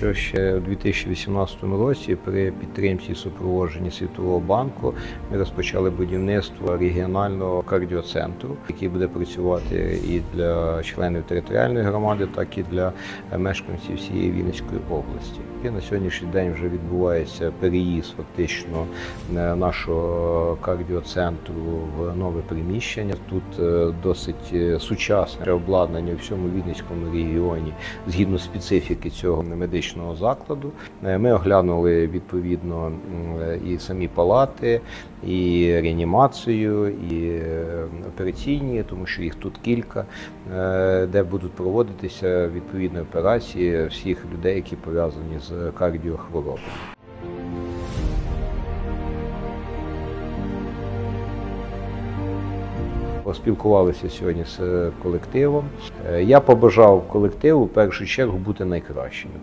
Що ще у 2018 році при підтримці і супроводженні Світового банку ми розпочали будівництво регіонального кардіоцентру, який буде працювати і для членів територіальної громади, так і для мешканців всієї Вінницької області. І на сьогоднішній день вже відбувається переїзд фактично е, нашого кардіоцентру в нове приміщення. Тут е, досить е, сучасне обладнання у всьому Вінницькому регіоні згідно специфіки цього медичного закладу. Е, Ми оглянули відповідно е, і самі палати, і реанімацію, і е, операційні, тому що їх тут кілька, де будуть проводитися відповідні операції всіх людей, які пов'язані з кардіохворобами. Поспілкувалися сьогодні з колективом. Я побажав колективу в першу чергу бути найкращими.